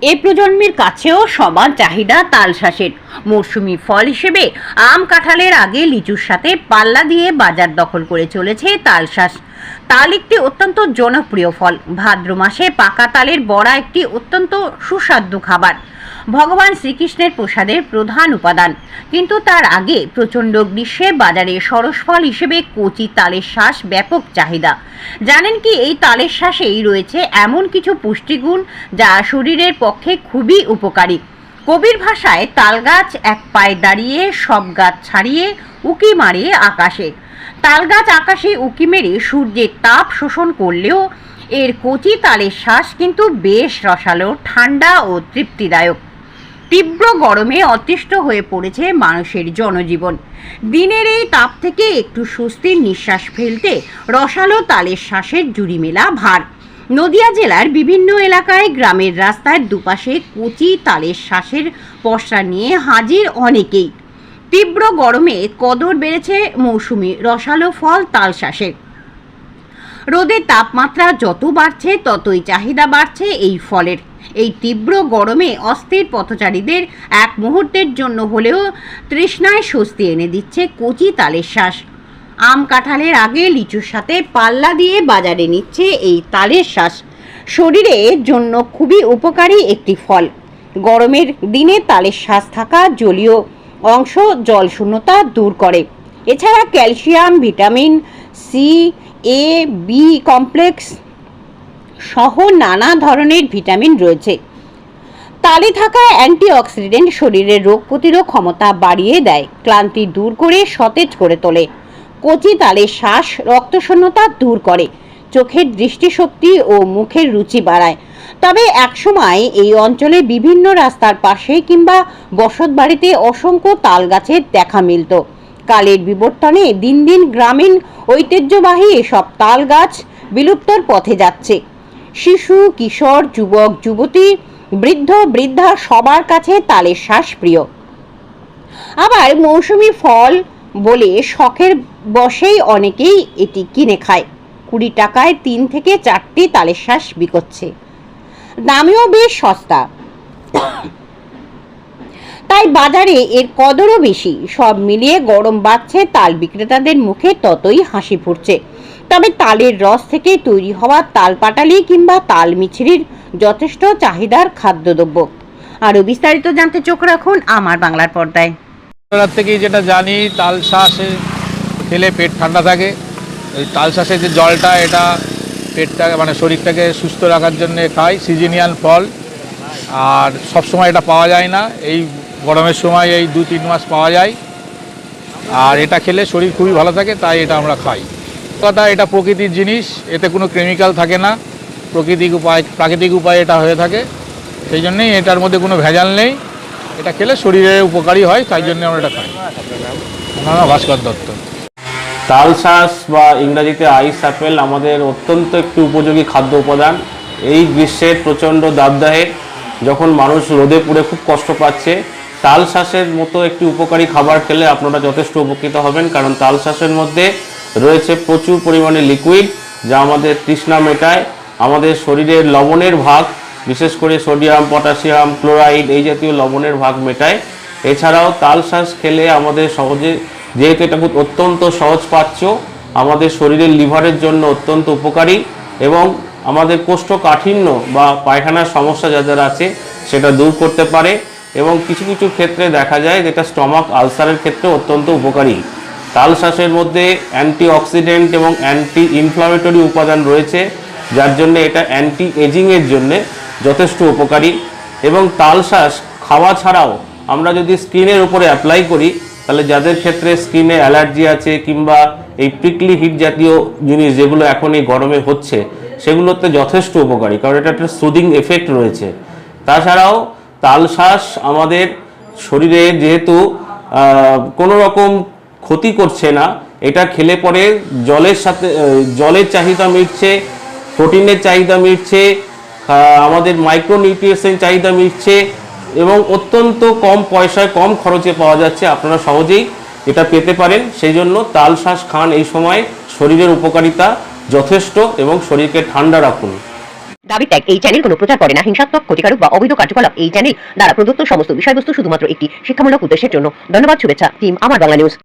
এই প্রজন্মের কাছেও সবার চাহিদা তালশাঁসের। মৌসুমি ফল হিসেবে আম কাঁঠালের আগে লিচুর সাথে পাল্লা দিয়ে বাজার দখল করে চলেছে তালশাঁস। তাল একটি অত্যন্ত জনপ্রিয় ফল। ভাদ্র মাসে পাকা তালের বড়া একটি অত্যন্ত সুস্বাদু খাবার। ভগবান শ্রীকৃষ্ণের প্রসাদের প্রধান উপাদান। কিন্তু তার আগে প্রচণ্ড গ্রীষ্মে বাজারে সরস ফল হিসেবে কচি তালের শ্বাস ব্যাপক চাহিদা। জানেন কি, এই তালের শ্বাসেই রয়েছে এমন কিছু পুষ্টিগুণ যা শরীরের পক্ষে খুবই উপকারী। কবির ভাষায়, তাল গাছ এক পায়ে দাঁড়িয়ে, সব গাছ ছাড়িয়ে, উকি মারিয়ে আকাশে। তাল গাছ আকাশে উকি মেরে সূর্যের তাপ শোষণ করলেও এর কচি তালের শ্বাস কিন্তু বেশ রসালো, ঠান্ডা ও তৃপ্তিদায়ক। তীব্র গরমে অতিষ্ঠ হয়ে পড়েছে মানুষের জনজীবন। দিনের এই তাপ থেকে একটু স্বস্তির নিঃশ্বাস ফেলতে রসালো তালের শ্বাসের জুড়ি মেলা ভার। নদিয়া জেলার বিভিন্ন এলাকায় গ্রামের রাস্তার দুপাশে কচি তালের শ্বাসের পসরা নিয়ে হাজির অনেকেই। তীব্র গরমে কদর বেড়েছে মৌসুমি রসালো ফল তাল তালশ্বাসের রোদের তাপমাত্রা যত বাড়ছে, ততই চাহিদা বাড়ছে এই ফলের। এই তীব্র গরমে অস্থির পথচারীদের এক মুহূর্তের জন্য হলেও তৃষ্ণায় স্বস্তি এনে দিচ্ছে কচি তালের শ্বাস। আম কাঁঠালের আগে লিচুর সাথে পাল্লা দিয়ে বাজারে নিচ্ছে এই তালের শ্বাস। শরীরের জন্য খুবই উপকারী একটি ফল। গরমের দিনে তালের শ্বাস থাকা জলীয়। অংশ জল শূন্যতা দূর করে। এছাড়া calcium, vitamin C A B complex সহ নানা ধরনের ভিটামিন রয়েছে। তালে থাকা অ্যান্টিঅক্সিডেন্ট শরীরের রোগ প্রতিরোধ ক্ষমতা বাড়িয়ে দেয়, ক্লান্তি দূর করে সতেজ করে তোলে। কচি তালের শ্বাস, রক্তশূন্যতা দূর করে। চোখের দৃষ্টিশক্তি ও মুখের রুচি বাড়ায়। তবে একসময় এই অঞ্চলে বিভিন্ন রাস্তার পাশে কিংবা বসত বাড়িতে অসংখ্য তাল গাছের দেখা মিলত। কালের বিবর্তনে দিন দিন গ্রামীণ ঐতিহ্যবাহী এসব তাল গাছ বিলুপ্তর পথে যাচ্ছে। শিশু, কিশোর, যুবক, যুবতী, বৃদ্ধ, বৃদ্ধা সবার কাছে তালের শ্বাস প্রিয়। আবার মৌসুমি ফল বলে শখের বসেই অনেকেই এটি কিনে খায়। কুড়ি টাকায় তিন থেকে চারটি তালের শ্বাস বিকোচ্ছে। দামেও বেশ সস্তা। তাই বাজারে এর কদরও বেশি। সব মিলিয়ে গরম বাড়ছে, তাল বিক্রেতাদের মুখে ততই হাসি ফুটছে। তবে তালের রস থেকে তৈরি হওয়া তাল পাটালি কিংবা তাল মিছরির যথেষ্ট চাহিদার খাদ্যদ্রব্য। আরও বিস্তারিত জানতে চোখ রাখুন আমার বাংলার পর্দায়। ছোটবেলার থেকেই যেটা জানি, তাল শ্বাসে খেলে পেট ঠান্ডা থাকে। ওই তাল শ্বাসের যে জলটা, এটা পেটটাকে মানে শরীরটাকে সুস্থ রাখার জন্য খাই সিজনিয়াল ফল। আর সব সময় এটা পাওয়া যায় না। এই গরমের সময় এই দু তিন মাস পাওয়া যায়। আর এটা খেলে শরীর খুবই ভালো থাকে, তাই এটা আমরা খাই। কথা এটা প্রকৃতির জিনিস, এতে কোনো কেমিক্যাল থাকে না। প্রকৃতিক উপায়, প্রাকৃতিক উপায়ে এটা হয়ে থাকে। সেই জন্যেই এটার মধ্যে কোনো ভেজাল নেই। এটা খেলে শরীরে উপকারী হয়, তাই জন্য আমরা এটা খাই। না ভাস্কর দত্ত। তাল শাঁস বা ইংরাজিতে আইস অ্যাপেল আমাদের অত্যন্ত একটি উপযোগী খাদ্য উপাদান। এই গ্রীষ্মের প্রচণ্ড দাবদাহে যখন মানুষ রোদে পুড়ে খুব কষ্ট পাচ্ছে তাল মতো একটি উপকারী খাবার খেলে আপনারা যথেষ্ট উপকৃত হবেন, কারণ তাল মধ্যে রয়েছে প্রচুর পরিমাণে লিকুইড, যা আমাদের তৃষ্ণা মেটায়, আমাদের শরীরের লবণের ভাগ, বিশেষ করে সোডিয়াম, পটাশিয়াম, ক্লোরাইড এই জাতীয় লবণের ভাগ মেটায়। এছাড়াও তাল খেলে আমাদের সহজে যেহেতু এটা খুব অত্যন্ত সহজ পাচ্য, আমাদের শরীরের লিভারের জন্য অত্যন্ত উপকারী এবং আমাদের কোষ্ঠকাঠিন্য বা পায়খানার সমস্যা যাদের আছে সেটা দূর করতে পারে এবং কিছু কিছু ক্ষেত্রে দেখা যায় যেটা স্টমাক আলসারের ক্ষেত্রে অত্যন্ত উপকারী। তাল শ্বাসের মধ্যে অ্যান্টি অক্সিডেন্ট এবং অ্যান্টি ইনফ্লামেটরি উপাদান রয়েছে, যার জন্য এটা অ্যান্টি এজিংয়ের জন্যে যথেষ্ট উপকারী এবং তাল শ্বাস খাওয়া ছাড়াও আমরা যদি স্কিনের উপরে অ্যাপ্লাই করি তাহলে যাদের ক্ষেত্রে স্কিনে অ্যালার্জি আছে কিংবা এই প্রিকলি হিট জাতীয় জিনিস যেগুলো এখন এই গরমে হচ্ছে, সেগুলোতে যথেষ্ট উপকারী, কারণ এটা একটা সুদিং এফেক্ট রয়েছে। তাছাড়াও তাল শ্বাস আমাদের শরীরে যেহেতু কোনো রকম ক্ষতি করছে না, এটা খেলে পরে জলের সাথে জলের চাহিদা মিটছে প্রোটিনের চাহিদা মিটছে আমাদের মাইক্রোনিউট্রিয়েন্সের চাহিদা মিটছে এবং অত্যন্ত কম পয়সায় কম খরচে পাওয়া যাচ্ছে। আপনারা সহজেই এটা পেতে পারেন। সেই জন্য তাল শ্বাস খান এই সময় শরীরের উপকারিতা যথেষ্ট এবং শরীরকে ঠান্ডা রাখুন। দাবি ত্যাগ এই চ্যানেল কোনো প্রচার করে না। হিংসাত্মক, ক্ষতিকারক বা অবৈধ কার্যকলাপ এই চ্যানেল দ্বারা প্রদত্ত সমস্ত বিষয়বস্তু শুধুমাত্র একটি শিক্ষামূলক উদ্দেশ্যের জন্য। ধন্যবাদ, শুভেচ্ছা টিম আমার বাংলা নিউজ